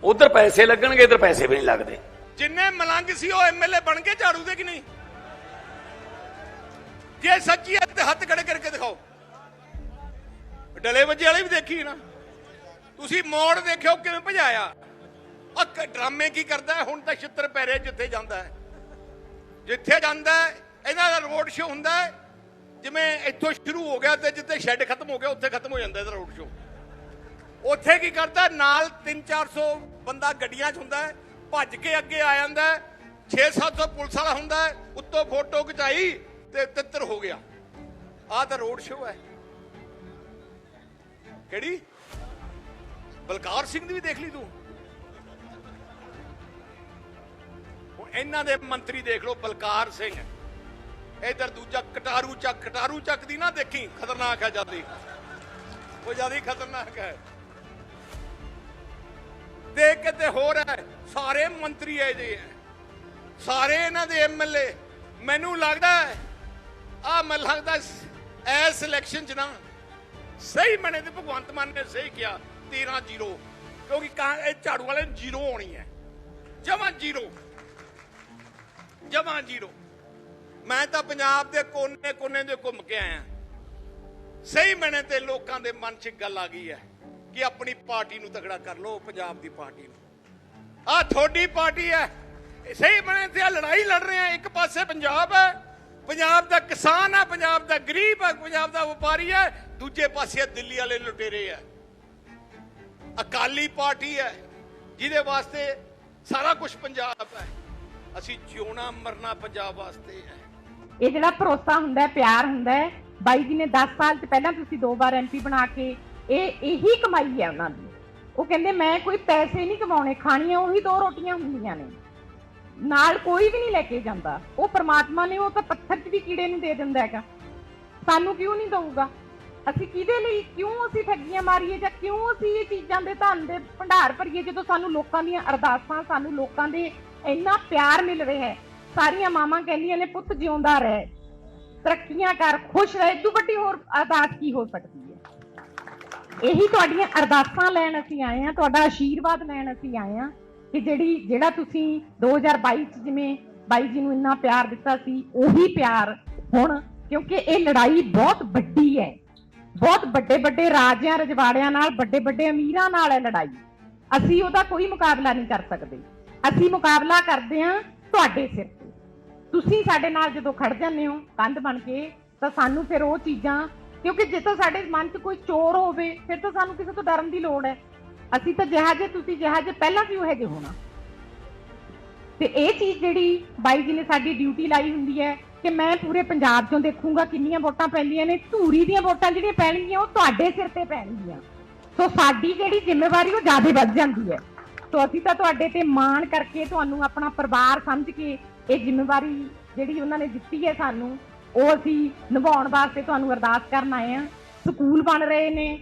ਉਧਰ ਪੈਸੇ ਲੱਗਣਗੇ ਇਧਰ ਪੈਸੇ ਵੀ ਨਹੀਂ ਲੱਗਦੇ। ਜਿੰਨੇ ਮਲੰਗ ਸੀ ਉਹ ਐਮਐਲਏ ਬਣ ਕੇ ਝਾੜੂ ਦੇ ਕਿ ਨਹੀਂ? ਜੇ ਸੱਚੀ ਹੈ ਤੇ ਹੱਥ ਖੜੇ ਕਰਕੇ ਦਿਖਾਓ। ਡਲੇ ਵੱਜੇ ਵਾਲੇ ਵੀ ਦੇਖੀ ਨਾ। ਤੁਸੀਂ ਮੋੜ ਦੇਖਿਓ ਕਿਵੇਂ ਭਜਾਇਆ। ਆ ਡਰਾਮੇ ਕੀ ਕਰਦਾ ਹੁਣ ਤਾਂ ਛਿੱਤਰ ਪੈਰੇ ਜਿੱਥੇ ਜਾਂਦਾ ਹੈ। ਜਿੱਥੇ ਜਾਂਦਾ ਹੈ, ਇਹਨਾਂ ਦਾ ਰੋਡ ਸ਼ੋ ਹੁੰਦਾ ਹੈ। ਜਿਵੇਂ ਇੱਥੋਂ ਸ਼ੁਰੂ ਹੋ ਗਿਆ ਤੇ ਜਿੱਥੇ ਸ਼ੈੱਡ ਖਤਮ ਹੋ ਗਿਆ ਉੱਥੇ ਖਤਮ ਹੋ ਜਾਂਦਾ ਇਹਦਾ ਰੋਡ ਸ਼ੋ ਉੱਥੇ ਕੀ ਕਰਦਾ? ਨਾਲ 3-400 ਬੰਦਾ ਗੱਡੀਆਂ 'ਚ ਹੁੰਦਾ ਭੱਜ ਕੇ ਅੱਗੇ ਆ ਜਾਂਦਾ ਹੈ 6-700 ਪੁਲਿਸ ਵਾਲਾ ਹੁੰਦਾ ਉੱਤੋਂ ਫੋਟੋ ਖਿਚਾਈ ਤੇ ਤਿੱਤਰ ਹੋ ਗਿਆ। ਆਹ ਤਾਂ ਰੋਡ ਸ਼ੋਅ ਹੈ। ਕਿਹੜੀ? ਬਲਕਾਰ ਸਿੰਘ ਦੀ ਵੀ ਦੇਖ ਲਈ ਤੂੰ? ਹੁਣ ਇਹਨਾਂ ਦੇ ਮੰਤਰੀ ਦੇਖ ਲਓ, ਬਲਕਾਰ ਸਿੰਘ। ਇਧਰ ਦੂਜਾ ਕਟਾਰੂ ਚੱਕ ਕਟਾਰੂ ਚੱਕ ਦੀ ਨਾ ਦੇਖੀ, ਖਤਰਨਾਕ ਹੈ ਜਿਆਦੀ। ਉਹ ਜਿਆਦੀ ਖਤਰਨਾਕ ਹੈ। ਤੇ ਕਿਤੇ ਹੋਰ ਹੈ। ਸਾਰੇ ਮੰਤਰੀ ਐ ਜੇ ਹੈ। ਸਾਰੇ ਇਹਨਾਂ ਦੇ ਐਮਐਲਏ ਮੈਨੂੰ ਲੱਗਦਾ ਆ ਮੈਨੂੰ ਲੱਗਦਾ ਐਸ ਇਲੈਕਸ਼ਨ ਚ ਨਾ ਸਹੀ ਮਨੇ ਤੇ ਭਗਵੰਤ ਮਾਨ ਨੇ ਸਹੀ ਕਿਹਾ 13 ਜ਼ੀਰੋ। ਕਿਉਂਕਿ ਕਾਂ ਇਹ ਝਾੜੂ ਵਾਲੇ ਨੂੰ ਜ਼ੀਰੋ ਹੋਣੀ ਹੈ। ਜਮਾ ਜ਼ੀਰੋ। ਜਮਾ ਜ਼ੀਰੋ। ਮੈਂ ਤਾਂ ਪੰਜਾਬ ਦੇ ਕੋਨੇ ਕੋਨੇ ਦੇ ਘੁੰਮ ਕੇ ਆਇਆ। ਸਹੀ ਮਨੇ ਤੇ ਲੋਕਾਂ ਦੇ ਮਨ 'ਚ ਗੱਲ ਆ ਗਈ ਹੈ। ਕਿ ਆਪਣੀ ਪਾਰਟੀ ਨੂੰ ਤਗੜਾ ਕਰ ਲਓ, ਪੰਜਾਬ ਦੀ ਪਾਰਟੀ ਨੂੰ। ਆ ਤੁਹਾਡੀ ਪਾਰਟੀ ਹੈ। ਸਹੀ ਮਨੇ ਤੇ ਲੜਾਈ ਲੜ ਰਹੇ ਆ। ਇੱਕ ਪਾਸੇ ਪੰਜਾਬ ਹੈ, ਪੰਜਾਬ ਦਾ ਕਿਸਾਨ ਹੈ, ਪੰਜਾਬ ਦਾ ਗਰੀਬ ਹੈ, ਪੰਜਾਬ ਦਾ ਵਪਾਰੀ ਹੈ। ਦੂਜੇ ਪਾਸੇ ਦਿੱਲੀ ਵਾਲੇ ਲੁਟੇਰੇ ਹੈ। ਅਕਾਲੀ ਪਾਰਟੀ ਹੈ, ਜਿਹਦੇ ਵਾਸਤੇ ਸਾਰਾ ਕੁਝ ਪੰਜਾਬ ਹੈ। ਅਸੀਂ ਜਿਉਣਾ, ਮਰਨਾ ਪੰਜਾਬ ਵਾਸਤੇ ਹੈ। ਇਹ ਜਿਹੜਾ ਭਰੋਸਾ ਹੁੰਦਾ ਹੈ, ਪਿਆਰ ਹੁੰਦਾ ਹੈ, ਬਾਈ ਜੀ ਨੇ 10 ਸਾਲ ਚ ਪਹਿਲਾਂ ਤੁਸੀਂ ਦੋ ਵਾਰ ਐਮਪੀ ਬਣਾ ਕੇ ਇਹ ਇਹੀ ਕਮਾਈ ਹੈ ਉਹਨਾਂ ਦੀ। ਉਹ ਕਹਿੰਦੇ, ਮੈਂ ਕੋਈ ਪੈਸੇ ਨਹੀਂ ਕਮਾਉਣੇ, ਖਾਣੀਆਂ ਉਹੀ ਦੋ ਰੋਟੀਆਂ ਹੁੰਦੀਆਂ ਨੇ। ਨਾਲ ਕੋਈ ਵੀ ਨਹੀਂ ਲੈ ਕੇ ਜਾਂਦਾ। ਉਹ ਪ੍ਰਮਾਤਮਾ ਨੇ ਉਹ ਤਾਂ ਪੱਥਰ 'ਚ ਵੀ ਕੀੜੇ ਨੂੰ ਦੇ ਦਿੰਦਾ ਹੈਗਾ। ਸਾਨੂੰ ਕਿਉਂ ਨਹੀਂ ਦਊਗਾ? ਅਸੀਂ ਕਿਹਦੇ ਲਈ, ਕਿਉਂ ਅਸੀਂ ਠੱਗੀਆਂ ਮਾਰੀਏ ਜਾਂ ਕਿਉਂ ਅਸੀਂ ਇਹ ਚੀਜ਼ਾਂ ਦੇ ਧਨ ਦੇ ਭੰਡਾਰ ਭਰੀਏ ਜਦੋਂ ਸਾਨੂੰ ਲੋਕਾਂ ਦੀਆਂ ਅਰਦਾਸਾਂ, ਸਾਨੂੰ ਲੋਕਾਂ ਦੇ ਇੰਨਾ ਪਿਆਰ ਮਿਲ ਰਿਹਾ ਹੈ। ਸਾਰੀਆਂ ਮਾਵਾਂ ਕਹਿੰਦੀਆਂ ਨੇ, ਪੁੱਤ ਜਿਉਂਦਾ ਰਹਿ। ਤਰੱਕੀਆਂ ਕਰ, ਖੁਸ਼ ਰਹਿ। ਇਦੋਂ ਵੱਡੀ ਹੋਰ ਅਰਦਾਸ ਕੀ ਹੋ ਸਕਦੀ ਹੈ? ਇਹੀ ਤੁਹਾਡੀਆਂ ਅਰਦਾਸਾਂ ਲੈਣ ਅਸੀਂ ਆਏ ਆ ਤੁਹਾਡਾ ਆਸ਼ੀਰਵਾਦ ਲੈਣ ਅਸੀਂ ਆਏ ਆ ਕਿ ਜਿਹੜੀ, ਜਿਹੜਾ ਤੁਸੀਂ 2022 ਚ ਜਿਵੇਂ ਬਾਈ ਜੀ ਨੂੰ ਇੰਨਾ ਪਿਆਰ ਦਿੱਤਾ ਸੀ, ਉਹੀ ਪਿਆਰ ਹੁਣ, ਕਿਉਂਕਿ ਇਹ ਲੜਾਈ ਬਹੁਤ ਵੱਡੀ ਹੈ। ਬਹੁਤ ਵੱਡੇ ਵੱਡੇ ਰਾਜਿਆਂ ਰਜਵਾੜਿਆਂ ਨਾਲ, ਵੱਡੇ ਵੱਡੇ ਅਮੀਰਾਂ ਨਾਲ ਹੈ ਲੜਾਈ। ਅਸੀਂ ਉਹਦਾ ਕੋਈ ਮੁਕਾਬਲਾ ਨਹੀਂ ਕਰ ਸਕਦੇ। ਅਸੀਂ ਮੁਕਾਬਲਾ ਕਰਦੇ ਹਾਂ ਤੁਹਾਡੇ ਸਿਰ ਤੇ। ਤੁਸੀਂ ਸਾਡੇ ਨਾਲ ਜਦੋਂ ਖੜ ਜਾਂਦੇ ਹੋ, ਕੰਧ ਬਣ ਕੇ, ਤਾਂ ਸਾਨੂੰ ਫਿਰ ਉਹ ਚੀਜ਼ਾਂ ਕਿਉਂਕਿ ਜੇ ਤਾਂ ਸਾਡੇ ਮਨ 'ਚ ਕੋਈ ਚੋਰ ਹੋਵੇ, ਫਿਰ ਤਾਂ ਸਾਨੂੰ ਕਿਸੇ ਤੋਂ ਡਰਨ ਦੀ ਲੋੜ ਹੈ। ਅਸੀਂ ਤਾਂ ਜਿਹਾ ਜੇ ਤੁਸੀਂ ਜਿਹਾ ਜੇ ਪਹਿਲਾਂ ਵੀ ਉਹ ਜਿਹੇ ਹੋਣਾ। ਤੇ ਇਹ ਚੀਜ਼ ਜਿਹੜੀ ਬਾਈ ਜੀ ਨੇ ਸਾਡੀ ਡਿਊਟੀ ਲਾਈ ਹੁੰਦੀ ਹੈ ਕਿ ਮੈਂ ਪੂਰੇ ਪੰਜਾਬ 'ਚੋਂ ਦੇਖੂੰਗਾ ਕਿੰਨੀਆਂ ਵੋਟਾਂ ਪੈਂਦੀਆਂ ਨੇ, ਧੂਰੀ ਦੀਆਂ ਵੋਟਾਂ ਜਿਹੜੀਆਂ ਪੈਣਗੀਆਂ, ਉਹ ਤੁਹਾਡੇ ਸਿਰ ਤੇ ਪੈਣਗੀਆਂ। ਸੋ ਸਾਡੀ ਜਿਹੜੀ ਜ਼ਿੰਮੇਵਾਰੀ ਉਹ ਜ਼ਿਆਦਾ ਵੱਧ ਜਾਂਦੀ ਹੈ। ਸੋ ਅਸੀਂ ਤਾਂ ਤੁਹਾਡੇ ਤੇ ਮਾਣ ਕਰਕੇ ਤੁਹਾਨੂੰ ਆਪਣਾ ਪਰਿਵਾਰ ਸਮਝ ਕੇ ਇਹ ਜ਼ਿੰਮੇਵਾਰੀ ਜਿਹੜੀ ਉਹਨਾਂ ਨੇ ਦਿੱਤੀ ਹੈ ਸਾਨੂੰ ਉਹ ਅਸੀਂ ਨਿਭਾਉਣ ਵਾਸਤੇ ਤੁਹਾਨੂੰ ਅਰਦਾਸ ਕਰਨ ਆਏ ਆ ਸਕੂਲ ਬਣ ਰਹੇ ਨੇ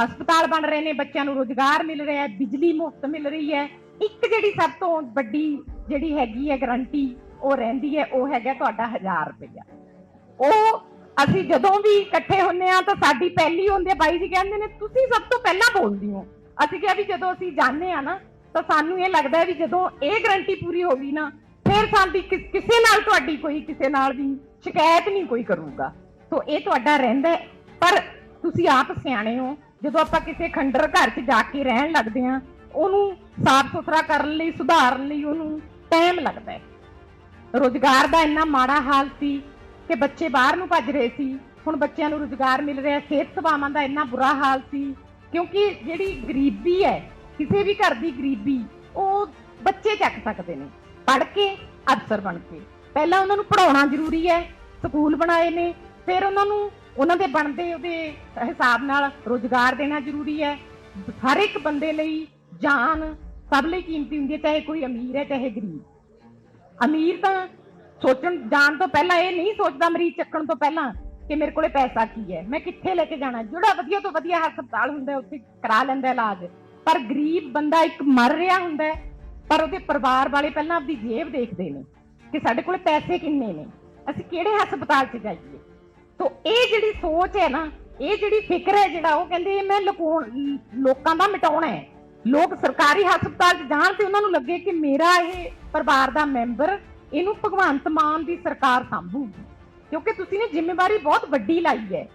ਹਸਪਤਾਲ ਬਣ ਰਹੇ ਨੇ, ਬੱਚਿਆਂ ਨੂੰ ਰੋਜ਼ਗਾਰ ਮਿਲ ਰਿਹਾ ਹੈ, ਬਿਜਲੀ ਮੁਫਤ ਮਿਲ ਰਹੀ ਹੈ। ਇੱਕ ਜਿਹੜੀ ਸਭ ਤੋਂ ਵੱਡੀ ਜਿਹੜੀ ਹੈਗੀ ਹੈ ਗਰੰਟੀ ਉਹ ਰਹਿੰਦੀ ਹੈ, ਉਹ ਹੈਗਾ ਤੁਹਾਡਾ 1000 ਰੁਪਇਆ। ਉਹ ਅਸੀਂ ਜਦੋਂ ਵੀ ਇਕੱਠੇ ਹੁੰਨੇ ਆ ਤਾਂ ਸਾਡੀ ਪਹਿਲੀ ਹੁੰਦੀ ਹੈ, ਬਾਈ ਜੀ ਕਹਿੰਦੇ ਨੇ, ਤੁਸੀਂ ਸਭ ਤੋਂ ਪਹਿਲਾਂ ਬੋਲਦੀ ਹੋ। ਅਸੀਂ ਕਿਹਾ ਵੀ ਜਦੋਂ ਅਸੀਂ ਜਾਣਦੇ ਆ ਨਾ, ਤਾਂ ਸਾਨੂੰ ਇਹ ਲੱਗਦਾ ਵੀ ਜਦੋਂ ਇਹ ਗਰੰਟੀ ਪੂਰੀ ਹੋ ਗਈ ਨਾ ਫਿਰ ਸਾਡੀ ਕਿਸ- ਕਿਸੇ ਨਾਲ ਤੁਹਾਡੀ ਕੋਈ ਕਿਸੇ ਨਾਲ ਵੀ ਸ਼ਿਕਾਇਤ ਨਹੀਂ ਕੋਈ ਕਰੂਗਾ। ਸੋ ਇਹ ਤੁਹਾਡਾ ਰਹਿੰਦਾ ਹੈ। ਪਰ ਤੁਸੀਂ ਆਪ ਸਿਆਣੇ ਹੋ। ਜਦੋਂ ਆਪਾਂ ਕਿਸੇ ਖੰਡਰ ਘਰ 'ਚ ਜਾ ਕੇ ਰਹਿਣ ਲੱਗਦੇ ਆ ਉਹਨੂੰ ਸਾਫ਼ ਸੁਥਰਾ ਕਰਨ ਲਈ, ਸੁਧਾਰਨ ਲਈ ਉਹਨੂੰ ਟਾਈਮ ਲੱਗਦਾ ਹੈ। ਰੋਜ਼ਗਾਰ ਦਾ ਇੰਨਾ ਮਾੜਾ ਹਾਲ ਸੀ ਕਿ ਬੱਚੇ ਬਾਹਰ ਨੂੰ ਭੱਜ ਰਹੇ ਸੀ। ਹੁਣ ਬੱਚਿਆਂ ਨੂੰ ਰੋਜ਼ਗਾਰ ਮਿਲ ਰਿਹਾ, ਸਿਹਤ ਸੇਵਾਵਾਂ ਦਾ ਇੰਨਾ ਬੁਰਾ ਹਾਲ ਸੀ। ਕਿਉਂਕਿ ਜਿਹੜੀ ਗਰੀਬੀ ਹੈ, ਕਿਸੇ ਵੀ ਘਰ ਦੀ ਗਰੀਬੀ, ਉਹ ਬੱਚੇ ਚੱਕ ਸਕਦੇ ਨੇ। ਪੜ੍ਹ ਕੇ, ਅਫਸਰ ਬਣ ਕੇ। ਪਹਿਲਾਂ ਉਹਨਾਂ ਨੂੰ ਪੜਾਉਣਾ ਜ਼ਰੂਰੀ ਹੈ, ਸਕੂਲ ਬਣਾਏ ਨੇ, ਫਿਰ ਉਹਨਾਂ ਨੂੰ, ਉਹਨਾਂ ਦੇ ਬਣਦੇ ਉਹਦੇ ਹਿਸਾਬ ਨਾਲ ਰੋਜ਼ਗਾਰ ਦੇਣਾ ਜ਼ਰੂਰੀ ਹੈ। ਹਰ ਇੱਕ ਬੰਦੇ ਲਈ ਜਾਨ ਸਭ ਲਈ ਕੀਮਤੀ ਹੁੰਦੀ ਹੈ, ਚਾਹੇ ਕੋਈ ਅਮੀਰ ਹੈ, ਚਾਹੇ ਗਰੀਬ। ਅਮੀਰ ਤਾਂ ਸੋਚਣ, ਜਾਣ ਤੋਂ ਪਹਿਲਾਂ ਇਹ ਨਹੀਂ ਸੋਚਦਾ ਮਰੀਜ਼ ਚੱਕਣ ਤੋਂ ਪਹਿਲਾਂ ਕਿ ਮੇਰੇ ਕੋਲੇ ਪੈਸਾ ਕੀ ਹੈ। ਮੈਂ ਕਿੱਥੇ ਲੈ ਕੇ ਜਾਣਾ? ਜਿਹੜਾ ਵਧੀਆ ਤੋਂ ਵਧੀਆ ਹਸਪਤਾਲ ਹੁੰਦਾ ਉੱਥੇ ਕਰਾ ਲੈਂਦਾ ਇਲਾਜ। ਪਰ ਗਰੀਬ ਬੰਦਾ ਇੱਕ ਮਰ ਰਿਹਾ ਹੁੰਦਾ ਪਰ ਉਹਦੇ ਪਰਿਵਾਰ ਵਾਲੇ ਪਹਿਲਾਂ ਆਪਦੀ ਜੇਬ ਦੇਖਦੇ ਨੇ ਕਿ ਸਾਡੇ ਕੋਲ ਪੈਸੇ ਕਿੰਨੇ ਨੇ। ਅਸੀਂ ਕਿਹੜੇ ਹਸਪਤਾਲ 'ਚ ਜਾਈਏ? ਤੋ ਇਹ ਜਿਹੜੀ ਸੋਚ ਹੈ ਨਾ, ਇਹ ਜਿਹੜੀ ਫਿਕਰ ਹੈ ਜਿਹੜਾ ਉਹ ਕਹਿੰਦੇ ਇਹ ਮੈਂ ਲੁਕਾਉਣ ਲੋਕਾਂ ਦਾ ਮਿਟਾਉਣਾ ਹੈ। ਲੋਕ ਸਰਕਾਰੀ ਹਸਪਤਾਲ 'ਚ ਜਾਣ ਤੇ ਉਹਨਾਂ ਨੂੰ ਲੱਗੇ ਕਿ ਮੇਰਾ ਇਹ ਪਰਿਵਾਰ ਦਾ ਮੈਂਬਰ ਇਹਨੂੰ ਭਗਵੰਤ ਮਾਨ ਦੀ ਸਰਕਾਰ ਸੰਭੂਗੀ। ਕਿਉਂਕਿ ਤੁਸੀਂ ਨੇ ਜ਼ਿੰਮੇਵਾਰੀ ਬਹੁਤ ਵੱਡੀ ਲਾਈ ਹੈ।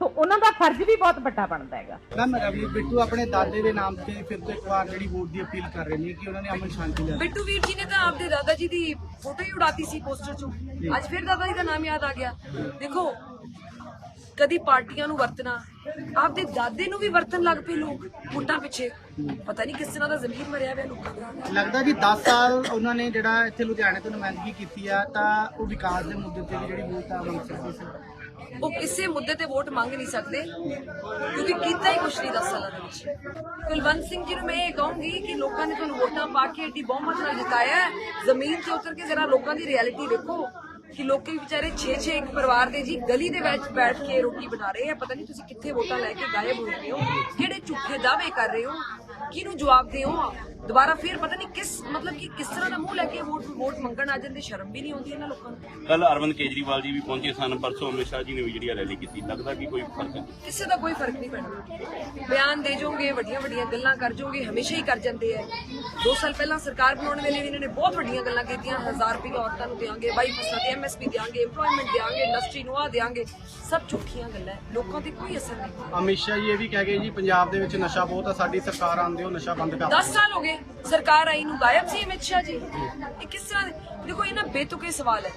ਤੋ ਉਹਨਾਂ ਦਾ ਫਰਜ਼ ਵੀ ਬਹੁਤ ਵੱਡਾ ਬਣਦਾ ਹੈਗਾ। ਮੈਮ ਰਵੀ ਬਿੱਟੂ ਆਪਣੇ ਦਾਦੇ ਦੇ ਨਾਮ ਤੇ ਫਿਰ ਤੋਂ ਇੱਕ ਵਾਰ ਜਿਹੜੀ ਵੋਟ ਦੀ ਅਪੀਲ ਕਰ ਰਹੇ ਨੇ ਕਿ ਉਹਨਾਂ ਨੇ ਅਮਨ ਸ਼ਾਂਤੀ ਲੈ ਬਿੱਟੂ ਵੀਰ ਜੀ ਨੇ ਤਾਂ ਆਪਦੇ ਦਾਦਾ ਜੀ ਦੀ ਫੋਟੋ ਹੀ ਉਡਾਤੀ ਸੀ ਪੋਸਟਰ 'ਚੋਂ। ਅੱਜ ਫਿਰ ਦਾਦਾ ਜੀ ਦਾ ਨਾਮ ਯਾਦ ਆ ਗਿਆ। ਦੇਖੋ ਕਦੀ ਪਾਰਟੀਆਂ ਨੂੰ ਵਰਤਣਾ ਆਪਦੇ ਦਾਦੇ ਨੂੰ ਵੀ ਵਰਤਣ ਲੱਗ ਪਏ ਲੋਕ ਵੋਟਾਂ ਪਿੱਛੇ। ਪਤਾ ਨਹੀਂ ਕਿਸ ਤਰ੍ਹਾਂ ਦਾ ਜ਼ਮੀਰ ਮਰਿਆ ਹੋਇਆ ਲੋਕਾਂ ਦਾ। ਲੱਗਦਾ ਜੀ 10 ਸਾਲ ਉਹਨਾਂ ਨੇ ਜਿਹੜਾ ਇੱਥੇ ਲੁਧਿਆਣੇ ਤੋਂ ਨੁਮਾਇੰਦਗੀ ਕੀਤੀ ਆ ਤਾਂ ਉਹ ਵਿਕਾਸ ਦੇ ਮੁੱਦੇ ਤੇ ਵੀ ਜਿਹੜੀ ਵੋਟ ਆ ਮੰਗ ਸਕਦੇ ਸੀ। ਉਹ ਕਿਸੇ ਮੁੱਦੇ ਤੇ ਵੋਟ ਮੰਗ ਨਹੀਂ ਸਕਦੇ, ਕਿਉਂਕਿ ਕੀਤਾ ਹੀ ਕੁਛ ਨਹੀਂ 10 ਸਾਲਾਂ ਦੇ ਵਿੱਚ। ਕੁਲਵੰਤ ਸਿੰਘ ਜੀ ਨੂੰ ਮੈਂ ਇਹ ਕਹੂੰਗੀ ਕਿ ਲੋਕਾਂ ਨੇ ਤੁਹਾਨੂੰ ਵੋਟਾਂ ਪਾ ਕੇ ਏਡੀ ਬਹੁਮਤ ਨਾਲ ਜਿਤਾਇਆ ਜ਼ਮੀਨ ਤੇ ਉਤਰ ਕੇ ਜ਼ਰਾ ਲੋਕਾਂ ਦੀ ਰਿਐਲਿਟੀ ਦੇਖੋ ਕਿ ਲੋਕੀ ਵਿਚਾਰੇ 6-6 ਇੱਕ ਪਰਿਵਾਰ ਦੇ ਜੀ ਗਲੀ ਦੇ ਵਿੱਚ ਬੈਠ ਕੇ ਰੋਟੀ ਬਣਾ ਰਹੇ ਆ। ਪਤਾ ਨਹੀਂ ਤੁਸੀਂ ਕਿੱਥੇ ਵੋਟਾਂ ਲੈ ਕੇ ਗਾਇਬ ਹੋ ਗਏ ਹੋ, ਕਿਹੜੇ ਝੂਠੇ ਦਾਅਵੇ ਕਰ ਰਹੇ ਹੋ, ਕਿਹਨੂੰ ਜਵਾਬ ਦਿਓ? ਦੁਬਾਰਾ ਫਿਰ ਪਤਾ ਨਹੀਂ ਕਿਸ ਮਤਲਬ ਕਿ ਕਿਸ ਤਰ੍ਹਾਂ ਦਾ ਮੂੰਹ ਲੈ ਕੇ ਵੋਟ ਵੋਟ ਮੰਗਣ ਆ ਜਾਂਦੇ ਸ਼ਰਮ ਵੀ ਨਹੀਂ ਆਉਂਦੀ ਇਹਨਾਂ ਲੋਕਾਂ ਨੂੰ? ਕੱਲ ਅਰਵਿੰਦ ਕੇਜਰੀਵਾਲ ਜੀ ਵੀ ਪਹੁੰਚੇ ਸਨ ਪਰਸੋਂ ਅਮਿਤ ਸ਼ਾਹ ਜੀ ਨੇ ਵੀ ਜਿਹੜੀ ਰੈਲੀ ਕੀਤੀ। ਲੱਗਦਾ ਕਿ ਕੋਈ ਫ਼ਰਕ ਹੈ? ਕਿਸੇ ਦਾ ਕੋਈ ਫ਼ਰਕ ਨਹੀਂ ਪੈਣਾ। ਬਿਆਨ ਦੇ ਜਾਓਗੇ ਵੱਡੀਆਂ ਵੱਡੀਆਂ ਗੱਲਾਂ ਕਰ ਜਾਓਗੇ ਹਮੇਸ਼ਾ ਹੀ ਕਰ ਜਾਂਦੇ ਐ 2 ਸਾਲ ਪਹਿਲਾਂ ਸਰਕਾਰ ਬਣਾਉਣ ਵੇਲੇ ਵੀ ਇਹਨਾਂ ਨੇ ਬਹੁਤ ਵੱਡੀਆਂ ਗੱਲਾਂ ਕੀਤੀਆਂ। 1000 ਰੁਪਏ ਔਰਤਾਂ ਨੂੰ ਦੇਾਂਗੇ ਬਾਈ ਫਸਲਾਂ ਤੇ ਐਮਐਸਪੀ ਦੇਾਂਗੇ EMPLOYMENT ਦੇਾਂਗੇ ਇੰਡਸਟਰੀ ਨੂੰ ਆ ਦੇਾਂਗੇ ਸਭ ਝੂਠੀਆਂ ਗੱਲਾਂ ਹੈ। ਲੋਕਾਂ ਤੇ ਕੋਈ ਅਸਰ ਨਹੀਂ। ਅਮਿਤ ਸ਼ਾਹ ਜੀ ਇਹ ਵੀ ਕਹਿ ਗਏ ਜੀ ਪੰਜਾਬ ਦੇ ਵਿੱਚ ਨਸ਼ਾ ਬਹੁਤ ਆ ਸਾਡੀ ਸਰਕਾਰ ਆਂਦੇ ਹੋ ਨਸ਼ਾ ਬੰਦ ਕਰ 10 ਸਾਲ ਹੋ ਗਏ ਸਰਕਾਰ ਆਈ ਨੂੰ ਗਾਇਬ ਸੀ ਅਮਿਤ ਸ਼ਾਹ ਜੀ। ਇਹ ਕਿਸ ਤਰ੍ਹਾਂ ਦੇ- ਦੇਖੋ ਇਹਨਾਂ ਬੇਤੁਕੇ ਸਵਾਲ ਹੈ।